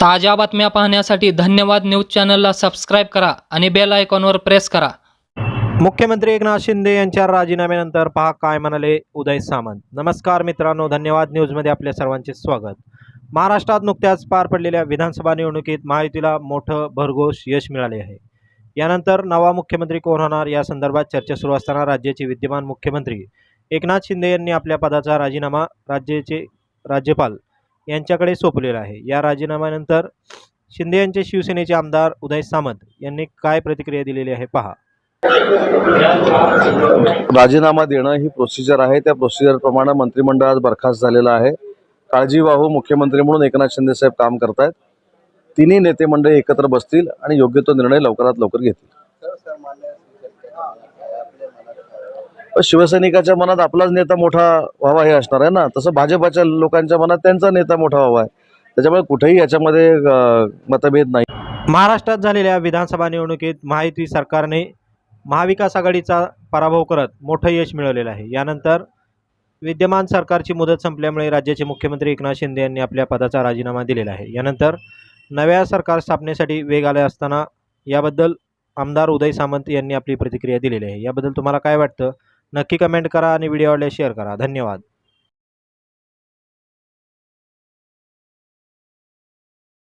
ताज्या बातम्या पाहण्यासाठी धन्यवाद न्यूज चॅनलला सबस्क्राईब करा आणि बेल आयकॉनवर प्रेस करा. मुख्यमंत्री एकनाथ शिंदे यांच्या राजीनाम्यानंतर पहा काय म्हणाले उदय सामंत. नमस्कार मित्रांनो धन्यवाद न्यूजमध्ये आपल्या सर्वांचे स्वागत. महाराष्ट्रात नुकत्याच पार पडलेल्या विधानसभा निवडणुकीत महायुतीला मोठं भरघोस यश मिळाले आहे. यानंतर नवा मुख्यमंत्री कोण होणार या संदर्भात चर्चा सुरू असताना राज्याचे विद्यमान मुख्यमंत्री एकनाथ शिंदे यांनी आपल्या पदाचा राजीनामा राज्याचे राज्यपाल यांच्याकडे सोपलेलं आहे. या राजीनाम्यानंतर शिंदे यांचे शिवसेनेचे आमदार उदय सामंत यांनी काय प्रतिक्रिया दिलेली आहे पहा. राजीनामा देणं ही प्रोसिजर आहे. त्या प्रोसिजरप्रमाणे मंत्रिमंडळ आज बरखास्त झालेलं आहे. काळजीवाहू मुख्यमंत्री म्हणून एकनाथ शिंदे साहेब काम करतायत. तिन्ही नेते मंडळी एकत्र बसतील आणि योग्य तो निर्णय लवकरात लवकर घेतील. शिवसैनिकाच्या मनात आपलाच नेता मोठा व्हावा हे असणार आहे ना. तसं भाजपाच्या लोकांच्या मनात त्यांचा नेता मोठा व्हावा आहे. त्याच्यामुळे कुठेही याच्यामध्ये मतभेद नाही. महाराष्ट्रात झालेल्या विधानसभा निवडणुकीत महायुती सरकारने महाविकास आघाडीचा पराभव करत मोठं यश मिळवलेलं आहे. यानंतर विद्यमान सरकारची मुदत संपल्यामुळे राज्याचे मुख्यमंत्री एकनाथ शिंदे यांनी आपल्या पदाचा राजीनामा दिलेला आहे. यानंतर नव्या सरकार स्थापनेसाठी वेग आला असताना याबद्दल आमदार उदय सामंत यांनी आपली प्रतिक्रिया दिलेली आहे. याबद्दल तुम्हाला काय वाटतं? नक्की कमेंट करा आणि व्हिडिओ आवडल्यास शेअर करा. धन्यवाद.